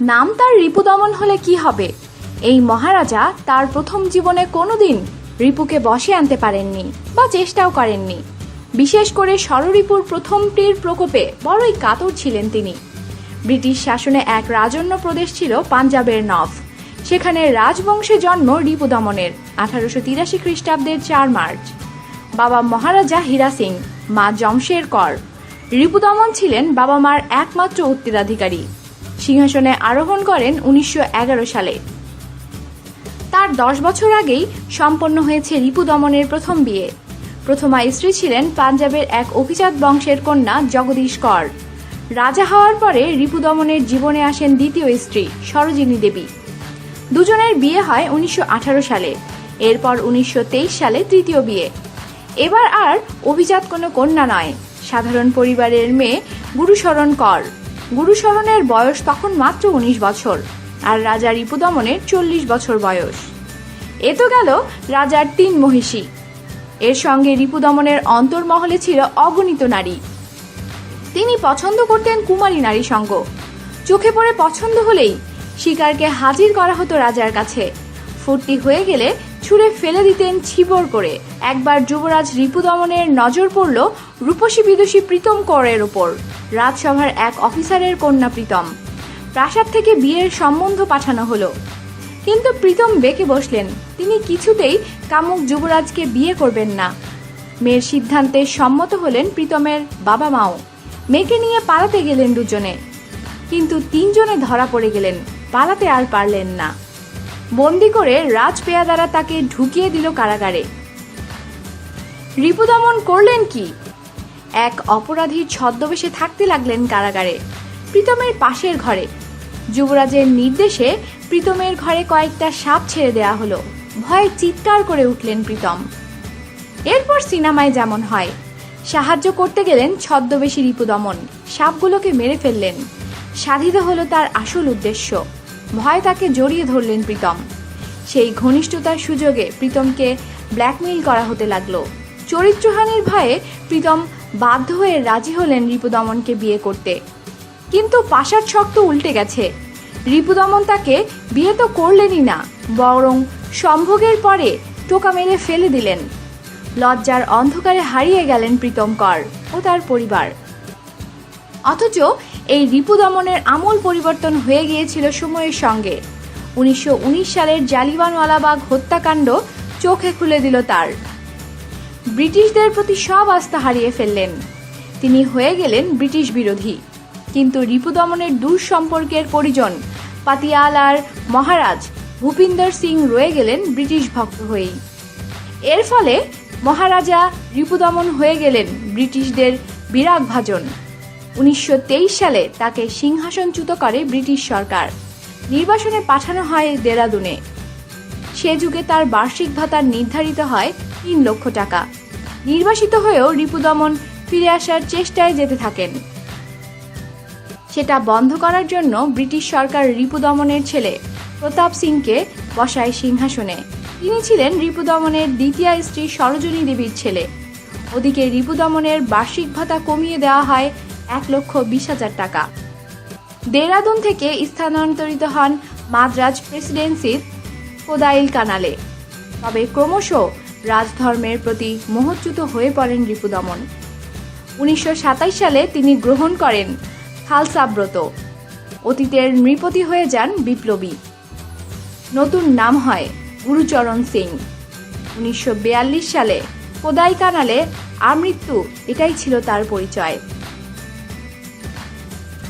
নাম তার রিপুদমন হলে কি হবে? এই মহারাজা তার প্রথম জীবনে কোনোদিন রিপুকে বসে আনতে পারেননি বা চেষ্টাও করেননি। বিশেষ করে ষড়রিপুর প্রথমটির প্রকোপে বড়ই কাতর ছিলেন তিনি। ব্রিটিশ শাসনে এক রাজন্য প্রদেশ ছিল পাঞ্জাবের নফ। সেখানে রাজবংশে জন্ম রিপুদমনের আঠারোশো তিরাশি খ্রিস্টাব্দের চার মার্চ। বাবা মহারাজা হীরা সিং, মা জমশের কর। রিপুদমন ছিলেন বাবা মার একমাত্র উত্তরাধিকারী। সিংহাসনে আরোহণ করেন উনিশশো এগারো সালে। তার দশ বছর আগেই সম্পন্ন হয়েছে রিপু দমনের প্রথম বিয়ে। প্রথমা স্ত্রী ছিলেন পাঞ্জাবের এক অভিজাত বংশের কন্যা জগদীশ কর। রাজা হওয়ার পরে রিপু দমনের জীবনে আসেন দ্বিতীয় স্ত্রী সরোজিনী দেবী। দুজনের বিয়ে হয় উনিশশো আঠারো সালে। এরপর উনিশশো তেইশ সালে তৃতীয় বিয়ে। এবার আর অভিজাত কোনো কন্যা নয়। সাধারণ পরিবারের মেয়ে গুরুশরণ কর। গুরুশরণের বয়স তখন মাত্র উনিশ বছর, আর রাজা রিপুদমনের চল্লিশ বছর বয়স। এ তো গেল রাজার তিন মহিষী। এর সঙ্গে রিপুদমনের অন্তর্মহলে ছিল অগণিত নারী। তিনি পছন্দ করতেন কুমারী নারী সঙ্গ। চোখে পড়ে পছন্দ হলেই শিকারকে হাজির করা হতো রাজার কাছে। ফুর্তি হয়ে গেলে ছুঁড়ে ফেলে দিতেন ছিবর করে। একবার যুবরাজ রিপু দমনের নজর পড়ল রূপসী বিদুষী প্রীতম করের ওপর রাজসভার এক অফিসারের কন্যা প্রীতম। প্রাসাদ থেকে বিয়ের সম্বন্ধ পাঠানো হলো। কিন্তু প্রীতম বেঁকে বসলেন। তিনি কিছুতেই কামুক যুবরাজকে বিয়ে করবেন না। মেয়ের সিদ্ধান্তে সম্মত হলেন প্রীতমের বাবা মাও। মেয়েকে নিয়ে পালাতে গেলেন দুজনে। কিন্তু তিনজনে ধরা পড়ে গেলেন। পালাতে আর পারলেন না। বন্দি করে রাজ পেয়াদারা তাকে ঢুকিয়ে দিল কারাগারে। রিপুদমন করলেন কি? এক অপরাধীর ছদ্মবেশে থাকতে লাগলেন কারাগারে, প্রীতমের পাশের ঘরে। যুবরাজের নির্দেশে প্রীতমের ঘরে কয়েকটা সাপ ছেড়ে দেয়া হলো। ভয়ে চিৎকার করে উঠলেন প্রীতম। এরপর সিনেমায় যেমন হয়, সাহায্য করতে গেলেন ছদ্মবেশী রিপুদমন। সাপগুলোকে মেরে ফেললেন। সাধিত হলো তার আসল উদ্দেশ্য। ভয় তাকে জড়িয়ে ধরলেন প্রীতম। সেই ঘনিষ্ঠতার সুযোগে প্রীতমকে ব্ল্যাকমেইল করা হতে লাগল। চরিত্রহানির ভয়ে প্রীতম বাধ্য হয়ে রাজি হলেন রিপুদমনকে বিয়ে করতে। কিন্তু পাশার ছক তো উল্টে গেছে। রিপুদমন তাকে বিয়ে তো করলেনই না, বরং সম্ভোগের পরে টোকা মেরে ফেলে দিলেন। লজ্জার অন্ধকারে হারিয়ে গেলেন প্রীতম কর ও তার পরিবার। অথচ এই রিপু দমনের আমূল পরিবর্তন হয়ে গিয়েছিল সময়ের সঙ্গে। উনিশশো উনিশ সালের জালিবানওয়ালাবাগ হত্যাকাণ্ড চোখে খুলে দিল তার। ব্রিটিশদের প্রতি সব আস্থা হারিয়ে ফেললেন। তিনি হয়ে গেলেন ব্রিটিশ বিরোধী। কিন্তু রিপু দমনের দূর সম্পর্কের পরিজন পাতিয়ালার মহারাজ ভূপিন্দর সিং রয়ে গেলেন ব্রিটিশ ভক্ত হয়েই। এর ফলে মহারাজা রিপুদমন হয়ে গেলেন ব্রিটিশদের বিরাগ ভাজন উনিশশো তেইশ সালে তাকে সিংহাসনচ্যুত করে ব্রিটিশ সরকার। নির্বাসনে পাঠানো হয় দেরাদুনে। সে যুগে তার বার্ষিক ভাতা নির্ধারিত হয় তিন লক্ষ টাকা। নির্বাসিত হয়েও রিপুদমন ফিরে আসার চেষ্টায় যেতে থাকেন। সেটা বন্ধ করার জন্য ব্রিটিশ সরকার রিপুদমনের ছেলে প্রতাপ সিংকে বসায় সিংহাসনে। তিনি ছিলেন রিপুদমনের দ্বিতীয় স্ত্রী সরোজনী দেবীর ছেলে। ওদিকে রিপুদমনের বার্ষিক ভাতা কমিয়ে দেওয়া হয় এক লক্ষ বিশ হাজার টাকা। দেরাদুন থেকে স্থানান্তরিত হন মাদ্রাজ প্রেসিডেন্সির কোদাইল কানালে। তবে ক্রমশ রাজধর্মের প্রতি মোহচ্যুত হয়ে পড়েন রিপুদমন উনিশশো সাতাশ সালে তিনি গ্রহণ করেন খালসা ব্রত। অতীতের নৃপতি হয়ে যান বিপ্লবী। নতুন নাম হয় গুরুচরণ সিং। উনিশশো সালে কোদাই কানালে আমৃত্যু, এটাই ছিল তার পরিচয়।